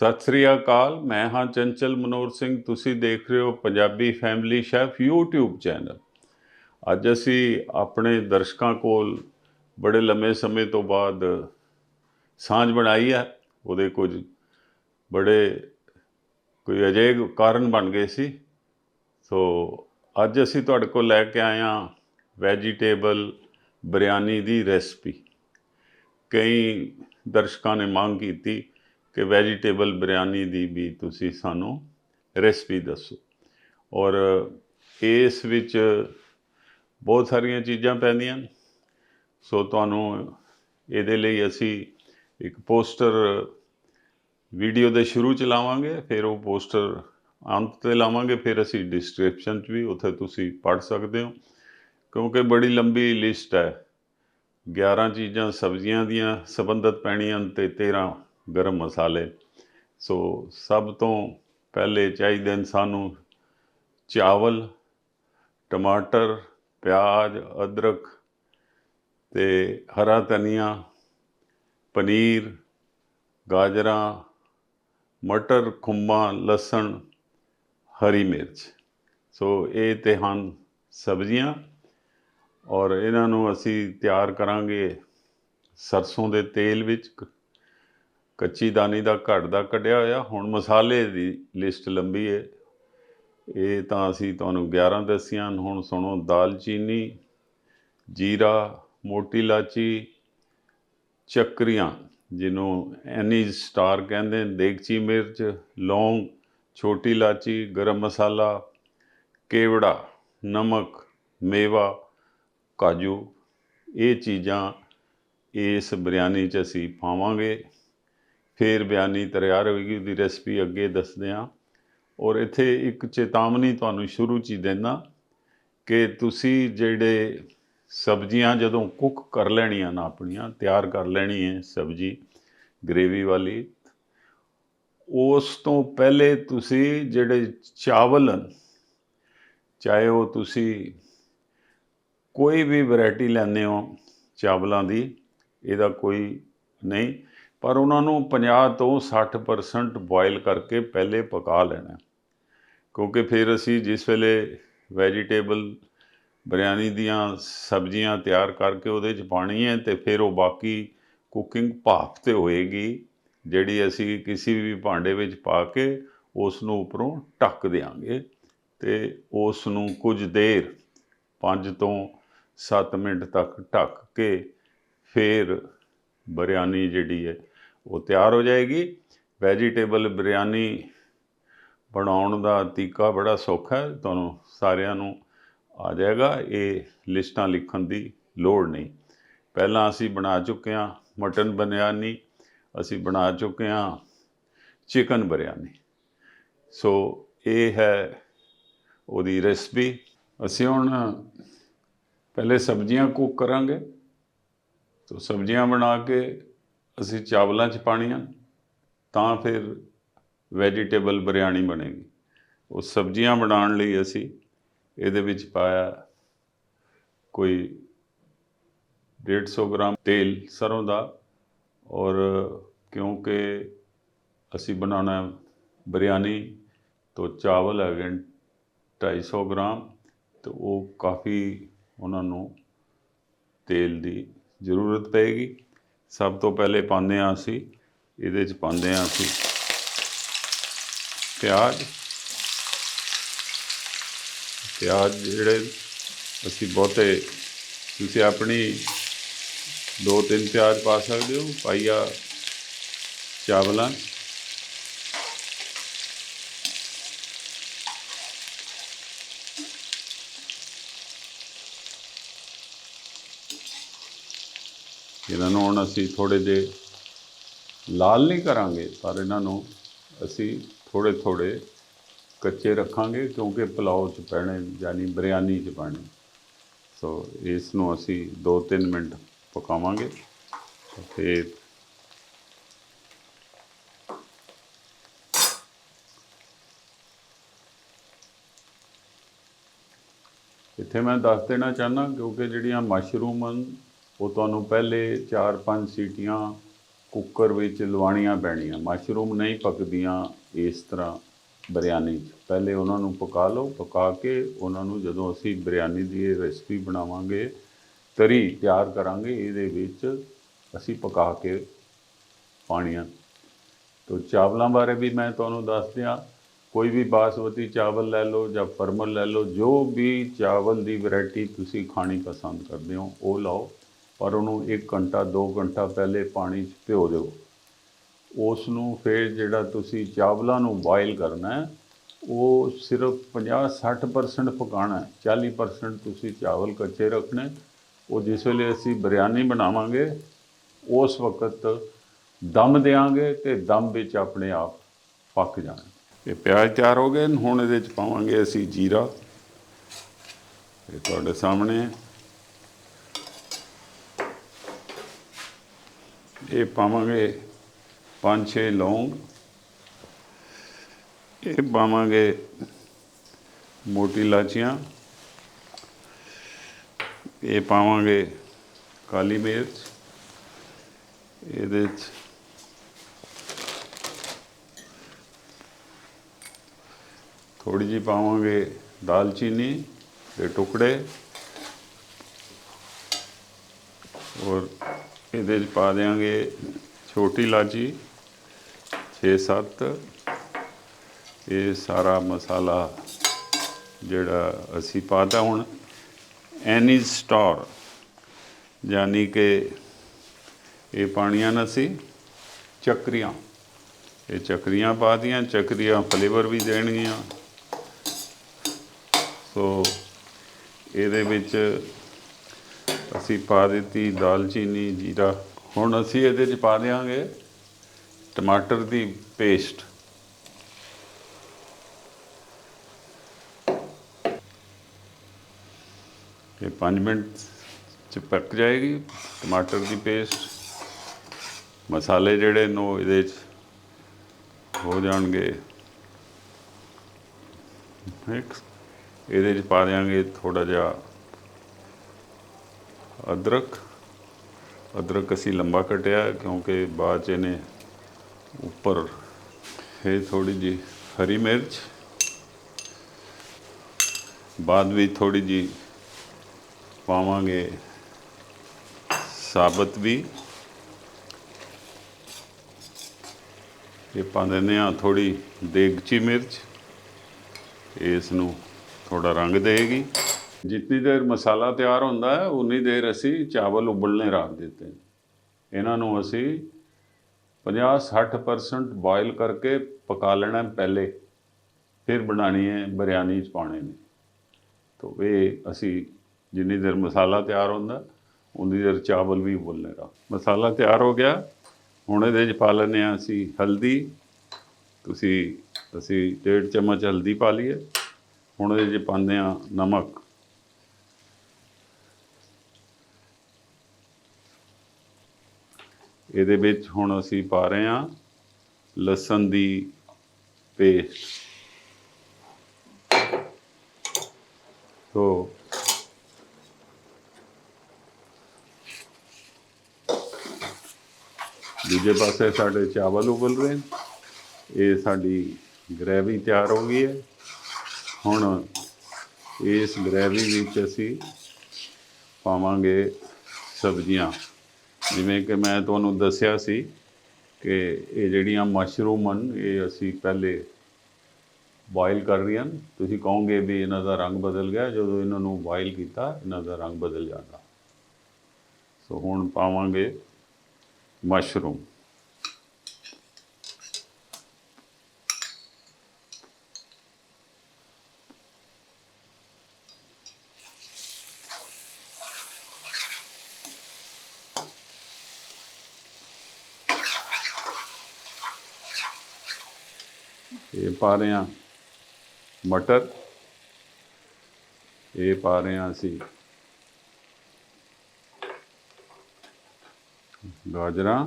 ਸਤਿ ਸ੍ਰੀ ਅਕਾਲ, ਮੈਂ ਹਾਂ ਚੰਚਲ ਮਨੋਰ ਸਿੰਘ, ਤੁਸੀਂ ਦੇਖ ਰਹੇ ਹੋ Punjabi family chef YouTube channel ਅੱਜ ਅਸੀਂ ਆਪਣੇ ਦਰਸ਼ਕਾਂ ਕੋਲ ਬੜੇ ਲੰਮੇ ਸਮੇਂ ਤੋਂ ਬਾਅਦ ਸਾਂਝ ਬਣਾਈ ਹੈ, ਉਹਦੇ ਕੁਝ ਬੜੇ ਕੋਈ ਅਜਿਹੇ ਕਾਰਨ ਬਣ ਗਏ ਸੀ। ਸੋ ਅੱਜ ਅਸੀਂ ਤੁਹਾਡੇ ਕੋਲ ਲੈ ਕੇ ਆਏ ਹਾਂ ਵੈਜੀਟੇਬਲ ਬਿਰਿਆਨੀ ਦੀ ਰੈਸਪੀ ਕਈ ਦਰਸ਼ਕਾਂ ਨੇ ਮੰਗ ਕੀਤੀ ਕਿ ਵੈਜੀਟੇਬਲ ਬਿਰਿਆਨੀ ਦੀ ਵੀ ਤੁਸੀਂ ਸਾਨੂੰ ਰੈਸਪੀ ਦੱਸੋ। ਔਰ ਇਸ ਵਿੱਚ ਬਹੁਤ ਸਾਰੀਆਂ ਚੀਜ਼ਾਂ ਪੈਂਦੀਆਂ ਸੋ ਤੁਹਾਨੂੰ ਇਹਦੇ ਲਈ ਅਸੀਂ ਇੱਕ ਪੋਸਟਰ ਵੀਡੀਓ ਦੇ ਸ਼ੁਰੂ ਚ ਲਾਵਾਂਗੇ, ਫਿਰ ਉਹ ਪੋਸਟਰ ਅੰਤ ਤੇ ਲਾਵਾਂਗੇ, ਫਿਰ ਅਸੀਂ ਡਿਸਕ੍ਰਿਪਸ਼ਨ ਚ ਵੀ ਉੱਥੇ ਤੁਸੀਂ ਪੜ੍ਹ ਸਕਦੇ ਹੋ। ਕਿਉਂਕਿ ਬੜੀ ਲੰਬੀ ਲਿਸਟ ਹੈ। 11 ਚੀਜ਼ਾਂ ਸਬਜ਼ੀਆਂ ਦੀਆਂ ਸੰਬੰਧਿਤ ਪੈਣੀਆਂ ਤੇ 13 ਗਰਮ ਮਸਾਲੇ। ਸੋ ਸਭ ਤੋਂ ਪਹਿਲੇ ਚਾਹੀਦੇ ਨੇ ਸਾਨੂੰ ਚਾਵਲ, ਟਮਾਟਰ, ਪਿਆਜ਼, ਅਦਰਕ ਤੇ ਹਰਾ ਧਨੀਆ, ਪਨੀਰ, ਗਾਜਰਾਂ, ਮਟਰ, ਖੁੰਬਾਂ, ਲਸਣ, ਹਰੀ ਮਿਰਚ। ਸੋ ਇਹ ਤੇ ਹਨ ਸਬਜ਼ੀਆਂ ਔਰ ਇਹਨਾਂ ਨੂੰ ਅਸੀਂ ਤਿਆਰ ਕਰਾਂਗੇ ਸਰਸੋਂ ਦੇ ਤੇਲ ਵਿੱਚ। ਕੱਚੀ ਦਾਨੀ ਦਾ ਘੜ ਦਾ ਕੱਢਿਆ ਹੋਇਆ, ਹੁਣ ਮਸਾਲੇ ਦੀ ਲਿਸਟ ਲੰਬੀ ਹੈ ਇਹ ਤਾਂ ਅਸੀਂ ਤੁਹਾਨੂੰ 11 ਦੱਸੀਆਂ ਹਨ। ਹੁਣ ਸੁਣੋ ਦਾਲਚੀਨੀ ਜੀਰਾ, ਮੋਟੀ ਇਲਾਚੀ, ਚੱਕਰੀਆਂ, ਜਿਹਨੂੰ ਐਨੀ ਸਟਾਰ ਕਹਿੰਦੇ ਨੇ, ਦੇਗਚੀ ਮਿਰਚ, ਲੌਂਗ, ਛੋਟੀ ਇਲਾਚੀ, ਗਰਮ ਮਸਾਲਾ, ਕੇਵੜਾ, ਨਮਕ, ਮੇਵਾ, ਕਾਜੂ, ਇਹ ਚੀਜ਼ਾਂ ਇਸ ਬਿਰਿਆਨੀ 'ਚ ਅਸੀਂ ਪਾਵਾਂਗੇ ਫਿਰ ਬਿਆਨੀ ਤਿਆਰ ਹੋਏਗੀ ਉਹਦੀ ਰੈਸਪੀ ਅੱਗੇ ਦੱਸਦੇ ਹਾਂ। ਔਰ ਇੱਥੇ ਇੱਕ ਚੇਤਾਵਨੀ ਤੁਹਾਨੂੰ ਸ਼ੁਰੂ 'ਚ ਹੀ ਦੇਣਾ ਕਿ ਤੁਸੀਂ ਜਿਹੜੇ ਸਬਜ਼ੀਆਂ ਜਦੋਂ ਕੁੱਕ ਕਰ ਲੈਣੀਆਂ ਨਾ ਆਪਣੀਆਂ, ਤਿਆਰ ਕਰ ਲੈਣੀ ਹੈ ਸਬਜ਼ੀ ਗ੍ਰੇਵੀ ਵਾਲੀ, ਉਸ ਤੋਂ ਪਹਿਲੇ ਤੁਸੀਂ ਜਿਹੜੇ ਚਾਵਲ ਚਾਹੇ ਉਹ ਤੁਸੀਂ ਕੋਈ ਵੀ ਵੈਰਾਈਟੀ ਲੈਂਦੇ ਹੋ ਚਾਵਲਾਂ ਦੀ, ਇਹਦਾ ਕੋਈ ਨਹੀਂ। ਪਰ ਉਹਨਾਂ ਨੂੰ 50 ਤੋਂ 60% ਬੋਇਲ ਕਰਕੇ ਪਹਿਲੇ ਪਕਾ ਲੈਣਾ ਕਿਉਂਕਿ ਫਿਰ ਅਸੀਂ ਜਿਸ ਵੇਲੇ ਵੈਜੀਟੇਬਲ ਬਿਰਿਆਨੀ ਦੀਆਂ ਸਬਜ਼ੀਆਂ ਤਿਆਰ ਕਰਕੇ ਉਹਦੇ 'ਚ ਪਾਣੀ ਹੈ ਤੇ ਫਿਰ ਉਹ ਬਾਕੀ ਕੁਕਿੰਗ ਭਾਫ ਤੇ ਹੋਏਗੀ, ਜਿਹੜੀ ਅਸੀਂ ਕਿਸੇ ਵੀ ਭਾਂਡੇ ਵਿੱਚ ਪਾ ਕੇ ਉਸ ਨੂੰ ਉੱਪਰੋਂ ਢੱਕ ਦਿਆਂਗੇ ਤੇ ਉਸ ਨੂੰ ਕੁਝ ਦੇਰ 5 ਤੋਂ 7 ਮਿੰਟ ਤੱਕ ਢੱਕ ਕੇ ਫਿਰ ਬਿਰਿਆਨੀ ਜਿਹੜੀ ਹੈ ਉਹ ਤਿਆਰ ਹੋ ਜਾਏਗੀ। ਵੈਜੀਟੇਬਲ ਬਿਰਿਆਨੀ ਬਣਾਉਣ ਦਾ ਤਰੀਕਾ ਬੜਾ ਸੌਖਾ ਹੈ। ਤੁਹਾਨੂੰ ਸਾਰਿਆਂ ਨੂੰ ਆ ਜਾਏਗਾ। ਇਹ ਲਿਸਟਾਂ ਲਿਖਣ ਦੀ ਲੋੜ ਨਹੀਂ। ਪਹਿਲਾਂ ਅਸੀਂ ਬਣਾ ਚੁੱਕੇ ਹਾਂ ਮਟਨ ਬਿਰਿਆਨੀ ਅਸੀਂ ਬਣਾ ਚੁੱਕੇ ਹਾਂ ਚਿਕਨ ਬਿਰਿਆਨੀ ਸੋ ਇਹ ਹੈ ਉਹਦੀ ਰੈਸਪੀ ਅਸੀਂ ਹੁਣ ਪਹਿਲੇ ਸਬਜ਼ੀਆਂ ਕੁੱਕ ਕਰਾਂਗੇ। ਤੋ ਸਬਜ਼ੀਆਂ ਬਣਾ ਕੇ ਅਸੀਂ ਚਾਵਲਾਂ 'ਚ ਪਾਣੀਆਂ ਤਾਂ ਫਿਰ ਵੈਜੀਟੇਬਲ ਬਿਰਿਆਨੀ ਬਣੇਗੀ। ਉਹ ਸਬਜ਼ੀਆਂ ਬਣਾਉਣ ਲਈ ਅਸੀਂ ਇਹਦੇ ਵਿੱਚ ਪਾਇਆ ਕੋਈ 150 ਗ੍ਰਾਮ ਤੇਲ ਸਰੋਂ ਦਾ, ਔਰ ਕਿਉਂਕਿ ਅਸੀਂ ਬਣਾਉਣਾ ਹੈ ਬਿਰਿਆਨੀ, ਤੋਂ ਚਾਵਲ ਹੈਗੇ ਨੇ 250 ਗ੍ਰਾਮ, ਤੇ ਉਹ ਕਾਫੀ ਉਹਨਾਂ ਨੂੰ ਤੇਲ ਦੀ ਜ਼ਰੂਰਤ ਪਏਗੀ। ਸਭ ਤੋਂ ਪਹਿਲੇ ਪਾਉਂਦੇ ਹਾਂ ਅਸੀਂ, ਇਹਦੇ 'ਚ ਪਾਉਂਦੇ ਹਾਂ ਅਸੀਂ ਪਿਆਜ਼। ਪਿਆਜ਼ ਜਿਹੜੇ ਅਸੀਂ ਬਹੁਤੇ, ਤੁਸੀਂ ਆਪਣੀ ਦੋ ਤਿੰਨ ਪਿਆਜ਼ ਪਾ ਸਕਦੇ ਹੋ, ਪਾਈਆ ਚਾਵਲਾਂ। ਇਹਨਾਂ ਨੂੰ ਹੁਣ ਅਸੀਂ ਥੋੜੇ ਜਿਹੇ ਲਾਲ ਨਹੀਂ ਕਰਾਂਗੇ, ਪਰ ਇਹਨਾਂ ਨੂੰ ਅਸੀਂ ਥੋੜੇ ਥੋੜੇ ਕੱਚੇ ਰੱਖਾਂਗੇ ਕਿਉਂਕਿ ਪੁਲਾਓ ਚ ਪੈਣੇ, ਯਾਨੀ ਬਿਰਿਆਨੀ ਚ ਪਾਣੇ। ਸੋ ਇਸ ਨੂੰ ਅਸੀਂ 2-3 ਮਿੰਟ ਪਕਾਵਾਂਗੇ। ਤੇ ਇੱਥੇ ਮੈਂ ਦੱਸ ਦੇਣਾ ਚਾਹੁੰਦਾ, ਕਿਉਂਕਿ ਜਿਹੜੀਆਂ ਮਸ਼ਰੂਮ ਹਨ ਉਹ ਤੁਹਾਨੂੰ ਪਹਿਲੇ 4-5 ਸੀਟੀਆਂ ਕੁੱਕਰ ਵਿੱਚ ਲਵਾਣੀਆਂ ਪੈਣੀਆਂ। ਮਸ਼ਰੂਮ ਨਹੀਂ ਪੱਕਦੀਆਂ ਇਸ ਤਰ੍ਹਾਂ ਬਿਰਿਆਨੀ 'ਚ। ਪਹਿਲੇ ਉਹਨਾਂ ਨੂੰ ਪਕਾ ਲਓ, ਪਕਾ ਕੇ ਉਹਨਾਂ ਨੂੰ ਜਦੋਂ ਅਸੀਂ ਬਿਰਿਆਨੀ ਦੀ ਇਹ ਰੈਸਪੀ ਬਣਾਵਾਂਗੇ, ਤਰੀ ਤਿਆਰ ਕਰਾਂਗੇ, ਇਹਦੇ ਵਿੱਚ ਅਸੀਂ ਪਕਾ ਕੇ ਪਾਣੀਆਂ ਤੋ ਚਾਵਲਾਂ ਬਾਰੇ ਵੀ ਮੈਂ ਤੁਹਾਨੂੰ ਦੱਸ ਦਿਆਂ। ਕੋਈ ਵੀ ਬਾਸਮਤੀ ਚਾਵਲ ਲੈ ਲਓ ਜਾਂ ਫਰਮਲ ਲੈ ਲਓ, ਜੋ ਵੀ ਚਾਵਲ ਦੀ ਵੈਰਾਈਟੀ ਤੁਸੀਂ ਖਾਣੀ ਪਸੰਦ ਕਰਦੇ ਹੋ, ਉਹ ਲਓ। ਪਰ ਉਹਨੂੰ 1 ਘੰਟਾ 2 ਘੰਟਾ ਪਹਿਲੇ ਪਾਣੀ 'ਚ ਭਿਓ ਦਿਓ। ਉਸ ਨੂੰ ਫਿਰ ਜਿਹੜਾ ਤੁਸੀਂ ਚਾਵਲਾਂ ਨੂੰ ਬੋਇਲ ਕਰਨਾ ਹੈ, ਉਹ ਸਿਰਫ 50-60% ਪਕਾਣਾ ਹੈ। 40% ਤੁਸੀਂ ਚਾਵਲ ਕੱਚੇ ਰੱਖਣੇ। ਉਹ ਜਿਸ ਵੇਲੇ ਅਸੀਂ ਬਿਰਿਆਨੀ ਬਣਾਵਾਂਗੇ, ਉਸ ਵਕਤ ਦਮ ਦੇਾਂਗੇ ਤੇ ਦਮ ਵਿੱਚ ਆਪਣੇ ਆਪ ਪੱਕ ਜਾਣਗੇ ਇਹ ਪਿਆਜ਼ ਤਿਆਰ ਹੋ ਗਏ ਹੁਣ ਇਹਦੇ ਚ ਪਾਵਾਂਗੇ ਅਸੀਂ ਜੀਰਾ। ਇਹ ਤੁਹਾਡੇ ਸਾਹਮਣੇ ਇਹ ਪਾਵਾਂਗੇ ਪੰਜ, ਛੇ ਲੌਂਗ। ਇਹ ਪਾਵਾਂਗੇ ਮੋਟੀ ਇਲਾਚੀਆਂ। ਇਹ ਪਾਵਾਂਗੇ ਕਾਲੀ ਮਿਰਚ। ਇਹਦੇ ਚ ਥੋੜੀ ਜਿਹੀ ਪਾਵਾਂਗੇ ਦਾਲਚੀਨੀ ਦੇ ਟੁਕੜੇ। ਔਰ ਇਹਦੇ ਚ ਪਾ ਦੇਵਾਂਗੇ ਛੋਟੀ ਇਲਾਚੀ 6-7 ਇਹ ਸਾਰਾ ਮਸਾਲਾ ਜਿਹੜਾ ਅਸੀਂ ਪਾਤਾ ਹੁਣ ਐਨੀ ਸਟਾਰ। ਯਾਨੀ ਕਿ ਇਹ ਪਾਣੀਆਂ ਨਾ ਸੀ, ਚੱਕਰੀਆਂ। ਇਹ ਚੱਕਰੀਆਂ ਪਾ ਦੀਆਂ ਚੱਕਰੀਆਂ ਫਲੇਵਰ ਵੀ ਦੇਣਗੀਆਂ। ਸੋ ਇਹਦੇ ਵਿੱਚ ਅਸੀਂ ਪਾ ਦਿੱਤੀ ਦਾਲਚੀਨੀ ਜੀਰਾ। ਹੁਣ ਅਸੀਂ ਇਹਦੇ 'ਚ ਪਾ ਦਿਆਂਗੇ ਟਮਾਟਰ ਦੀ ਪੇਸਟ। ਇਹ 5 ਮਿੰਟ ਚ ਪੱਕ ਜਾਏਗੀ ਟਮਾਟਰ ਦੀ ਪੇਸਟ। ਮਸਾਲੇ ਜਿਹੜੇ ਨੂੰ ਇਹਦੇ ਚ ਹੋ ਜਾਣਗੇ। ਮਿਕਸ ਇਹਦੇ ਚ ਪਾ ਦਿਆਂਗੇ ਥੋੜਾ ਜਿਹਾ ਅਦਰਕ। ਅਦਰਕ ਅਸੀਂ ਲੰਬਾ ਕਟਿਆ ਕਿਉਂਕਿ ਬਾਅਦ ਚ ਇਹਨੇ ਉੱਪਰ ਇਹ ਥੋੜੀ ਜੀ ਹਰੀ ਮਿਰਚ। ਬਾਅਦ ਵਿੱਚ ਥੋੜੀ ਜੀ ਪਾਵਾਂਗੇ ਸਾਬਤ ਵੀ। ਇਹ ਪਾ ਦਿੰਦੇ ਹਾਂ ਥੋੜੀ ਦੇਗਚੀ ਮਿਰਚ। ਇਸ ਨੂੰ ਥੋੜਾ ਰੰਗ ਦੇਗੀ ਜਿੰਨੀ ਦੇਰ ਮਸਾਲਾ ਤਿਆਰ ਹੁੰਦਾ ਹੈ, ਉਨੀ ਦੇਰ ਅਸੀਂ ਚਾਵਲ ਉਬਲਣੇ ਰੱਖ ਦਿੱਤੇ। ਨੇ। ਇਹਨਾਂ ਨੂੰ ਅਸੀਂ 50-60% ਬੋਇਲ ਕਰਕੇ ਪਕਾ ਲੈਣਾ ਪਹਿਲੇ। ਫਿਰ ਬਣਾਣੀ ਹੈ ਬਿਰਿਆਨੀ ਚ ਪਾਣੇ ਨੇ। ਤੋ ਇਹ ਅਸੀਂ ਜਿੰਨੀ ਦੇਰ ਮਸਾਲਾ ਤਿਆਰ ਹੁੰਦਾ, ਉਨੀ ਦੇਰ ਚਾਵਲ ਵੀ ਉਬਲਨੇ ਰੱਖ। ਮਸਾਲਾ ਤਿਆਰ ਹੋ ਗਿਆ। ਹੁਣ ਇਹਦੇ ਚ ਪਾ ਲੈਂਦੇ ਹਾਂ ਅਸੀਂ ਹਲਦੀ। ਤੁਸੀਂ, ਅਸੀਂ ਡੇਢ ਚਮਚ ਹਲਦੀ ਪਾ ਲਈਏ। ਹੁਣ ਇਹਦੇ ਚ ਪਾਉਂਦੇ ਹਾਂ ਨਮਕ। ਇਹਦੇ ਵਿੱਚ ਹੁਣ ਅਸੀਂ ਪਾ ਰਹੇ ਹਾਂ ਲਸਣ ਦੀ ਪੇਸਟ ਸੋ ਦੂਜੇ ਪਾਸੇ ਸਾਡੇ ਚਾਵਲ ਉਬਲ ਰਹੇ ਨੇ। ਇਹ ਸਾਡੀ ਗ੍ਰੇਵੀ ਤਿਆਰ ਹੋ ਗਈ ਹੈ। ਹੁਣ ਇਸ ਗ੍ਰੇਵੀ ਵਿੱਚ ਅਸੀਂ ਪਾਵਾਂਗੇ ਸਬਜ਼ੀਆਂ। ਜਿਵੇਂ ਕਿ ਮੈਂ ਤੁਹਾਨੂੰ ਦੱਸਿਆ ਸੀ ਕਿ ਇਹ ਜਿਹੜੀਆਂ ਮਸ਼ਰੂਮ ਹਨ, ਇਹ ਅਸੀਂ ਪਹਿਲੇ ਬੋਇਲ ਕਰ ਰਹੀਆਂ ਹਨ। ਤੁਸੀਂ ਕਹੋਗੇ ਵੀ ਇਹਨਾਂ ਦਾ ਰੰਗ ਬਦਲ ਗਿਆ। ਜਦੋਂ ਇਹਨਾਂ ਨੂੰ ਬੋਇਲ ਕੀਤਾ, ਇਹਨਾਂ ਦਾ ਰੰਗ ਬਦਲ ਜਾਂਦਾ। ਸੋ ਹੁਣ ਪਾਵਾਂਗੇ ਮਸ਼ਰੂਮ ਇਹ ਪਾ ਰਹੇ ਹਾਂ ਮਟਰ। ਇਹ ਪਾ ਰਹੇ ਹਾਂ ਅਸੀਂ ਗਾਜਰਾਂ।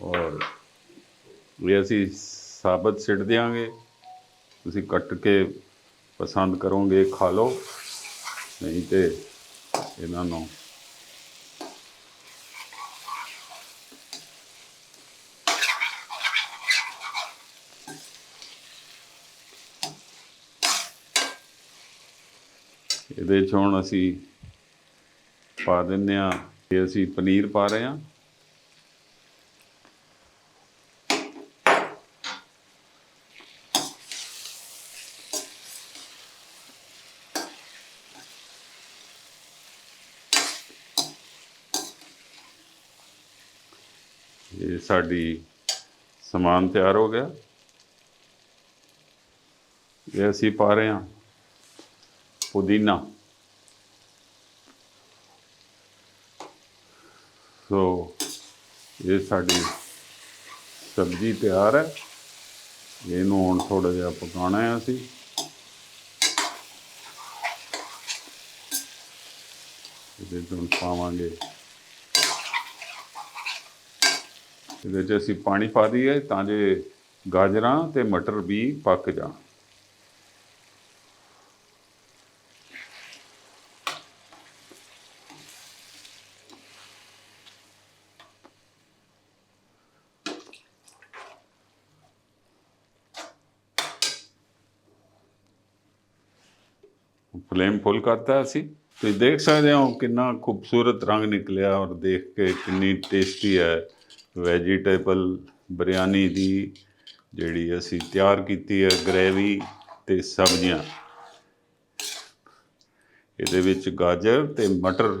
ਔਰ ਇਹ ਅਸੀਂ ਸਾਬਤ ਸਿੱਟ ਦਿਆਂਗੇ। ਤੁਸੀਂ ਕੱਟ ਕੇ ਪਸੰਦ ਕਰੋਗੇ, ਖਾ ਲਓ। ਨਹੀਂ ਤੇ ਇਹਨਾਂ ਨੂੰ ਇਹਦੇ 'ਚ ਹੁਣ ਅਸੀਂ ਪਾ ਦਿੰਨੇ ਆ ਇਹ ਅਸੀਂ ਪਨੀਰ ਪਾ ਰਹੇ ਹਾਂ। ਇਹ ਸਾਡੀ ਸਮਾਨ ਤਿਆਰ ਹੋ ਗਿਆ। ਇਹ ਅਸੀਂ ਪਾ ਰਹੇ ਹਾਂ ਪੁਦੀਨਾ। ਸੋ ਇਹ ਸਾਡੀ ਸਬਜ਼ੀ ਤਿਆਰ ਹੈ। ਇਹਨੂੰ ਹੁਣ ਥੋੜਾ ਜਿਹਾ ਪਕਾਉਣਾ ਹੈ ਅਸੀਂ। ਇਹਦੇ ਤੋਂ ਪਾਵਾਂਗੇ। ਇਹਦੇ 'ਚ ਅਸੀਂ ਪਾਣੀ ਪਾ ਦਈਏ ਤਾਂ ਜੇ ਗਾਜਰਾਂ ਤੇ ਮਟਰ ਵੀ ਪੱਕ ਜਾਣ। ਫਲੇਮ ਫੁੱਲ ਕਰਤਾ ਅਸੀਂ। ਤੁਸੀਂ ਦੇਖ ਸਕਦੇ ਹੋ ਕਿੰਨਾ ਖੂਬਸੂਰਤ ਰੰਗ ਨਿਕਲਿਆ ਔਰ ਦੇਖ ਕੇ ਕਿੰਨੀ ਟੇਸਟੀ ਹੈ। ਵੈਜੀਟੇਬਲ ਬਿਰਿਆਨੀ ਦੀ ਜਿਹੜੀ ਅਸੀਂ ਤਿਆਰ ਕੀਤੀ ਹੈ ਗ੍ਰੇਵੀ ਤੇ ਸਬਜ਼ੀਆਂ। ਇਹਦੇ ਵਿੱਚ ਗਾਜਰ ਤੇ ਮਟਰ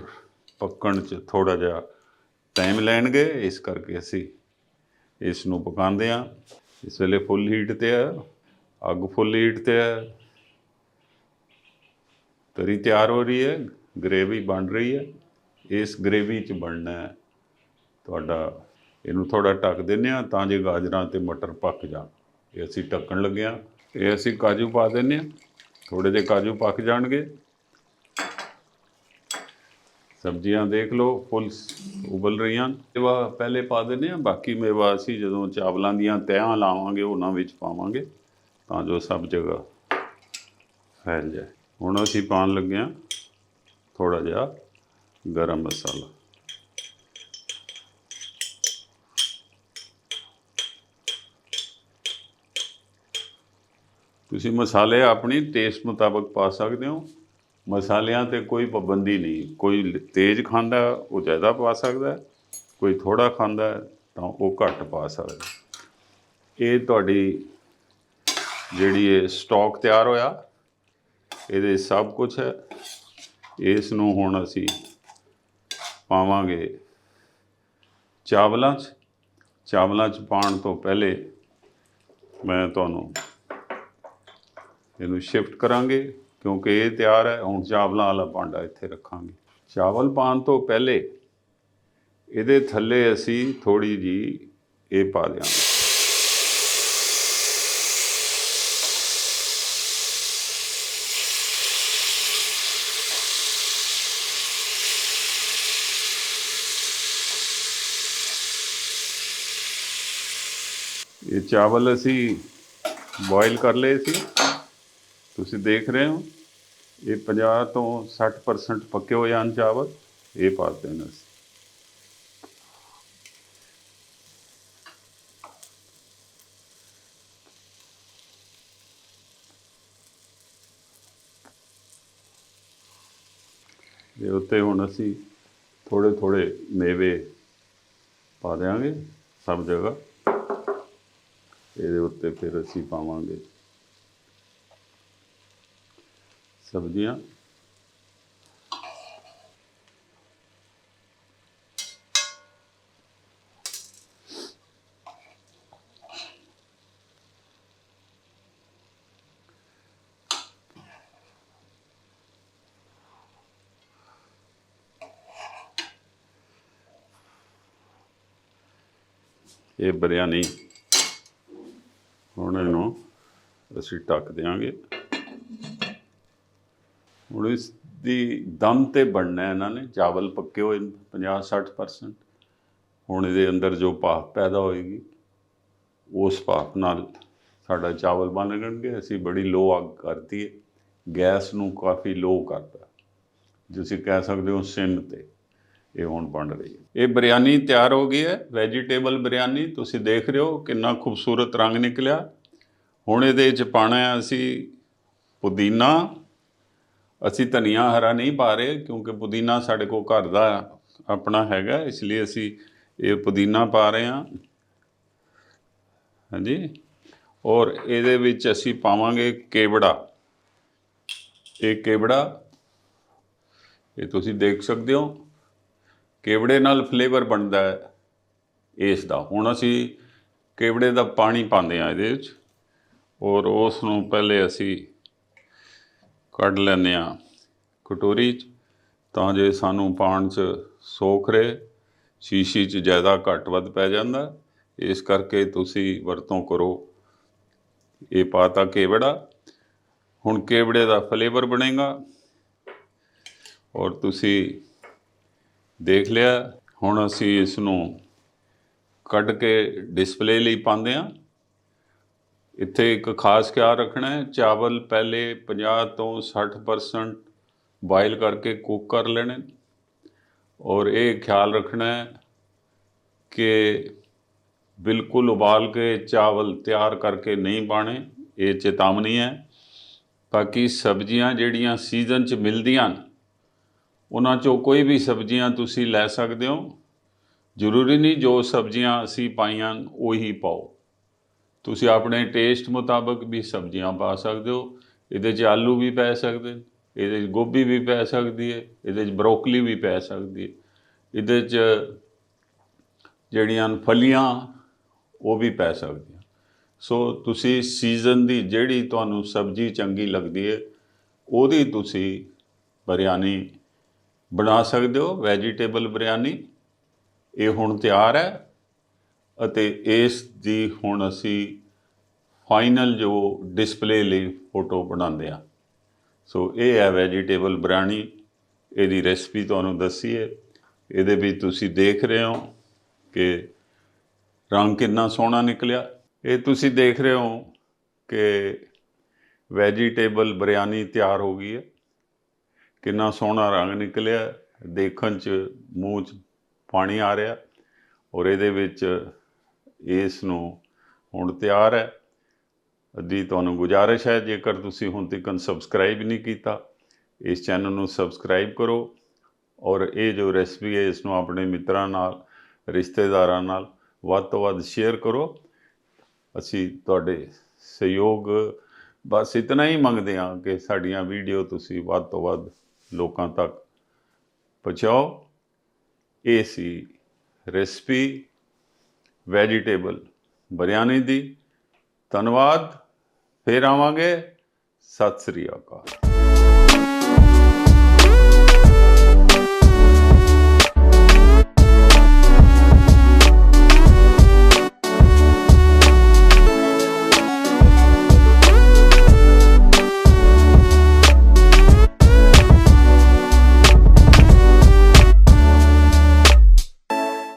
ਪੱਕਣ 'ਚ ਥੋੜਾ ਜਿਹਾ ਟਾਈਮ ਲੈਣਗੇ। ਇਸ ਕਰਕੇ ਅਸੀਂ ਇਸ ਨੂੰ ਪਕਾਉਂਦੇ ਹਾਂ। ਇਸ ਵੇਲੇ ਫੁੱਲ ਹੀਟ ਤੇ ਹੈ। ਅੱਗ ਫੁੱਲ ਹੀਟ ਤੇ ਹੈ। ਤਰੀ ਤਿਆਰ ਹੋ ਰਹੀ ਹੈ, ਗ੍ਰੇਵੀ ਬਣ ਰਹੀ ਹੈ। ਇਸ ਗ੍ਰੇਵੀ 'ਚ ਬਣਨਾ ਹੈ। ਤੁਹਾਡਾ, ਇਹਨੂੰ ਥੋੜਾ ਢੱਕ ਦਿੰਦੇ ਆ ਤਾਂ ਜੇ ਗਾਜਰਾਂ ਤੇ ਮਟਰ ਪੱਕ ਜਾਣ। ਇਹ ਅਸੀਂ ਢੱਕਣ ਲੱਗੇ ਹਾਂ। ਇਹ ਅਸੀਂ ਕਾਜੂ ਪਾ ਦਿੰਦੇ ਆ ਥੋੜੇ ਜਿਹੇ ਕਾਜੂ ਪੱਕ ਜਾਣਗੇ। ਸਬਜ਼ੀਆਂ ਦੇਖ ਲਓ, ਫੁੱਲ ਉਬਲ ਰਹੀਆਂ ਮੇਵਾ ਪਹਿਲੇ ਪਾ ਦਿੰਦੇ ਆ ਬਾਕੀ ਮੇਵਾ ਅਸੀਂ ਜਦੋਂ ਚਾਵਲਾਂ ਦੀਆਂ ਤਹਿਾਂ ਲਾਵਾਂਗੇ, ਉਹਨਾਂ ਵਿੱਚ ਪਾਵਾਂਗੇ ਤਾਂ ਜੋ ਸਭ ਜਗ੍ਹਾ ਫੈਲ ਜਾਏ। ਹੁਣ ਅਸੀਂ ਪਾਉਣ ਲੱਗੇ ਹਾਂ ਥੋੜਾ ਜਿਹਾ ਗਰਮ ਮਸਾਲਾ। ਤੁਸੀਂ ਮਸਾਲੇ ਆਪਣੀ ਟੇਸਟ ਮੁਤਾਬਕ ਪਾ ਸਕਦੇ ਹੋ। ਮਸਾਲਿਆਂ ਤੇ ਕੋਈ ਪਾਬੰਦੀ ਨਹੀਂ। ਕੋਈ ਤੇਜ਼ ਖਾਂਦਾ ਉਹ ਜ਼ਿਆਦਾ ਪਾ ਸਕਦਾ ਕੋਈ ਥੋੜਾ ਖਾਂਦਾ ਤਾਂ ਉਹ ਘੱਟ ਪਾ ਸਕਦਾ ਇਹ ਤੁਹਾਡੀ ਜਿਹੜੀ ਇਹ ਸਟਾਕ ਤਿਆਰ ਹੋਇਆ ਇਹਦੇ ਸਭ ਕੁਝ ਹੈ। ਇਸ ਨੂੰ ਹੁਣ ਅਸੀਂ ਪਾਵਾਂਗੇ ਚਾਵਲਾਂ 'ਚ। ਚਾਵਲਾਂ 'ਚ ਪਾਉਣ ਤੋਂ ਪਹਿਲੇ ਮੈਂ ਤੁਹਾਨੂੰ ਇਹਨੂੰ ਸ਼ਿਫਟ ਕਰਾਂਗੇ ਕਿਉਂਕਿ ਇਹ ਤਿਆਰ ਹੈ। ਹੁਣ ਚਾਵਲਾਂ ਵਾਲਾ ਭਾਂਡਾ ਇੱਥੇ ਰੱਖਾਂਗੇ। ਚਾਵਲ ਪਾਉਣ ਤੋਂ ਪਹਿਲੇ ਇਹਦੇ ਥੱਲੇ ਅਸੀਂ ਥੋੜੀ ਜੀ ਇਹ ਪਾ ਦਿਆਂਗੇ। ਇਹ ਚਾਵਲ ਅਸੀਂ ਬੋਇਲ ਕਰ ਲਏ ਸੀ। ਤੁਸੀਂ ਦੇਖ ਰਹੇ ਹੋ, ਇਹ 50 ਤੋਂ 60% ਪੱਕੇ ਹੋਏ ਹਨ ਚਾਵਲ, ਇਹ ਪਾ ਦੇਣਾ ਅਸੀਂ ਦੇ ਉੱਤੇ ਹੁਣ ਅਸੀਂ ਥੋੜੇ ਥੋੜੇ ਮੇਵੇ ਪਾ ਦਿਆਂਗੇ, ਸਭ ਜਗ੍ਹਾ। ਇਹਦੇ ਉੱਤੇ ਫਿਰ ਅਸੀਂ ਪਾਵਾਂਗੇ ਸਬਜ਼ੀਆਂ। ਇਹ ਬਰਿਆਨੀ ਹੁਣ ਇਹਨੂੰ ਅਸੀਂ ਢੱਕ ਦਿਆਂਗੇ। ਹੁਣ ਇਸ ਦੀ ਦਮ ਤੇ ਬਣਨਾ ਇਹਨਾਂ ਨੇ, ਚਾਵਲ ਪੱਕੇ ਹੋਏ 50-60% ਹੁਣ ਇਹਦੇ ਅੰਦਰ ਜੋ ਭਾਪ ਪੈਦਾ ਹੋਏਗੀ, ਉਸ ਭਾਪ ਨਾਲ ਸਾਡਾ ਚਾਵਲ ਬਣ ਜਾਣਗੇ ਅਸੀਂ ਬੜੀ ਲੋ ਅੱਗ ਕਰਤੀ ਹੈ ਗੈਸ ਨੂੰ ਕਾਫੀ ਲੋ ਕਰਤਾ। ਤੁਸੀਂ ਕਹਿ ਸਕਦੇ ਹੋ ਸਿਮ ਤੇ। ਇਹ ਹੁਣ ਬਣ ਰਹੀ ਹੈ। ਇਹ ਬਿਰਿਆਨੀ ਤਿਆਰ ਹੋ ਗਈ ਹੈ ਵੈਜੀਟੇਬਲ ਬਿਰਿਆਨੀ ਤੁਸੀਂ ਦੇਖ ਰਹੇ ਹੋ ਕਿੰਨਾ ਖੂਬਸੂਰਤ ਰੰਗ ਨਿਕਲਿਆ। ਹੁਣ ਇਹਦੇ ਵਿੱਚ ਪਾਣਾ ਹੈ ਅਸੀਂ ਪੁਦੀਨਾ। ਅਸੀਂ ਧਨੀਆ ਹਰਾ ਨਹੀਂ ਪਾ ਰਹੇ ਕਿਉਂਕਿ ਪੁਦੀਨਾ ਸਾਡੇ ਕੋਲ ਘਰ ਦਾ ਆਪਣਾ ਹੈਗਾ, ਇਸ ਲਈ ਅਸੀਂ ਇਹ ਪੁਦੀਨਾ ਪਾ ਰਹੇ ਹਾਂ। ਹਾਂਜੀ। ਔਰ ਇਹਦੇ ਵਿੱਚ ਅਸੀਂ ਪਾਵਾਂਗੇ ਕੇਵੜਾ। ਇਹ ਕੇਵੜਾ, ਇਹ ਤੁਸੀਂ ਦੇਖ ਸਕਦੇ ਹੋ। ਕੇਵੜੇ ਨਾਲ ਫਲੇਵਰ ਬਣਦਾ ਹੈ ਇਸ ਦਾ ਹੁਣ ਅਸੀਂ ਕੇਵੜੇ ਦਾ ਪਾਣੀ ਪਾਉਂਦੇ ਆ ਇਹਦੇ ਵਿੱਚ ਔਰ ਉਸ ਨੂੰ ਪਹਿਲੇ ਅਸੀਂ ਕੱਢ ਲੈਂਦੇ ਆ ਕਟੋਰੀ 'ਚ, ਤਾਂ ਜੇ ਸਾਨੂੰ ਪਾਣ 'ਚ ਸੋਖ ਰਹੇ। ਸ਼ੀਸ਼ੀ 'ਚ ਜ਼ਿਆਦਾ ਘੱਟ ਵੱਧ ਪੈ ਜਾਂਦਾ। ਇਸ ਕਰਕੇ ਤੁਸੀਂ ਵਰਤੋਂ ਕਰੋ ਇਹ ਪਾਤਾ ਕੇਵੜਾ। ਹੁਣ ਕੇਵੜੇ ਦਾ ਫਲੇਵਰ ਬਣੇਗਾ ਔਰ ਤੁਸੀਂ ਦੇਖ ਲਿਆ, ਹੁਣ ਅਸੀਂ ਇਸ ਨੂੰ ਕੱਢ ਕੇ ਡਿਸਪਲੇ ਲਈ ਪਾਉਂਦੇ ਆ ਇੱਥੇ ਇੱਕ ਖਾਸ ਖਿਆਲ ਰੱਖਣਾ ਹੈ, ਚਾਵਲ ਪਹਿਲੇ 50 ਤੋਂ 60% ਬੋਇਲ ਕਰਕੇ ਕੁੱਕ ਕਰ ਲੈਣੇ। ਔਰ ਇਹ ਖਿਆਲ ਰੱਖਣਾ ਹੈ ਕਿ ਬਿਲਕੁਲ ਉਬਾਲ ਕੇ ਚਾਵਲ ਤਿਆਰ ਕਰਕੇ ਨਹੀਂ ਪਾਣੇ ਇਹ ਚੇਤਾਵਨੀ ਹੈ। ਬਾਕੀ ਸਬਜ਼ੀਆਂ ਜਿਹੜੀਆਂ ਸੀਜ਼ਨ 'ਚ ਮਿਲਦੀਆਂ ਨੇ ਉਹਨਾਂ 'ਚੋਂ ਕੋਈ ਵੀ ਸਬਜ਼ੀਆਂ ਤੁਸੀਂ ਲੈ ਸਕਦੇ ਹੋ। ਜ਼ਰੂਰੀ ਨਹੀਂ ਜੋ ਸਬਜ਼ੀਆਂ ਅਸੀਂ ਪਾਈਆਂ ਉਹੀ ਪਾਓ। ਤੁਸੀਂ ਆਪਣੇ ਟੇਸਟ ਮੁਤਾਬਕ ਵੀ ਸਬਜ਼ੀਆਂ ਪਾ ਸਕਦੇ ਹੋ। ਇਹਦੇ 'ਚ ਆਲੂ ਵੀ ਪੈ ਸਕਦੇ ਨੇ, ਇਹਦੇ 'ਚ ਗੋਭੀ ਵੀ ਪੈ ਸਕਦੀ ਹੈ, ਇਹਦੇ 'ਚ ਬਰੋਕਲੀ ਵੀ ਪੈ ਸਕਦੀ ਹੈ। ਇਹਦੇ 'ਚ ਜਿਹੜੀਆਂ ਫਲੀਆਂ, ਉਹ ਵੀ ਪੈ ਸਕਦੀਆਂ। ਸੋ ਤੁਸੀਂ ਸੀਜ਼ਨ ਦੀ ਜਿਹੜੀ ਤੁਹਾਨੂੰ ਸਬਜ਼ੀ ਚੰਗੀ ਲੱਗਦੀ ਹੈ, ਉਹਦੀ ਤੁਸੀਂ ਬਿਰਿਆਨੀ ਬਣਾ ਸਕਦੇ ਹੋ ਵੈਜੀਟੇਬਲ ਬਿਰਿਆਨੀ ਇਹ ਹੁਣ ਤਿਆਰ ਹੈ ਅਤੇ ਇਸ ਦੀ ਹੁਣ ਅਸੀਂ ਫਾਈਨਲ ਜੋ ਡਿਸਪਲੇ ਲਈ ਫੋਟੋ ਬਣਾਉਂਦੇ ਆ ਸੋ ਇਹ ਹੈ ਵੈਜੀਟੇਬਲ ਬਿਰਿਆਨੀ ਇਹਦੀ ਰੈਸਪੀ ਤੁਹਾਨੂੰ ਦੱਸੀ ਹੈ ਇਹਦੇ ਵਿੱਚ ਤੁਸੀਂ ਦੇਖ ਰਹੇ ਹੋ ਕਿ ਰੰਗ ਕਿੰਨਾ ਸੋਹਣਾ ਨਿਕਲਿਆ। ਇਹ ਤੁਸੀਂ ਦੇਖ ਰਹੇ ਹੋ ਕਿ ਵੈਜੀਟੇਬਲ ਬਿਰਿਆਨੀ ਤਿਆਰ ਹੋ ਗਈ ਹੈ। ਕਿੰਨਾ ਸੋਹਣਾ ਰੰਗ ਨਿਕਲਿਆ, ਦੇਖਣ 'ਚ ਮੂੰਹ 'ਚ ਪਾਣੀ ਆ ਰਿਹਾ ਔਰ ਇਹਦੇ ਵਿੱਚ ਇਸ ਨੂੰ ਹੁਣ ਤਿਆਰ ਹੈ। ਜੀ ਤੁਹਾਨੂੰ ਗੁਜ਼ਾਰਿਸ਼ ਹੈ, ਜੇਕਰ ਤੁਸੀਂ ਹੁਣ ਤੱਕ ਸਬਸਕ੍ਰਾਈਬ ਨਹੀਂ ਕੀਤਾ, ਇਸ ਚੈਨਲ ਨੂੰ ਸਬਸਕ੍ਰਾਈਬ ਕਰੋ ਔਰ ਇਹ ਜੋ ਰੈਸਪੀ ਹੈ, ਇਸ ਨੂੰ ਆਪਣੇ ਮਿੱਤਰਾਂ ਨਾਲ, ਰਿਸ਼ਤੇਦਾਰਾਂ ਨਾਲ ਵੱਧ ਤੋਂ ਵੱਧ ਸ਼ੇਅਰ ਕਰੋ। ਅਸੀਂ ਤੁਹਾਡੇ ਸਹਿਯੋਗ ਬਸ ਇਤਨਾ ਹੀ ਮੰਗਦੇ ਹਾਂ ਕਿ ਸਾਡੀਆਂ ਵੀਡੀਓ ਤੁਸੀਂ ਵੱਧ ਤੋਂ ਵੱਧ ਲੋਕਾਂ ਤੱਕ ਪਹੁੰਚਾਓ। ਇਹ ਸੀ ਰੈਸਪੀ ਵੈਜੀਟੇਬਲ ਬਿਰਿਆਨੀ ਦੀ। ਧੰਨਵਾਦ। ਫੇਰ ਆਵਾਂਗੇ। ਸਤਿ ਸ੍ਰੀ ਅਕਾਲ।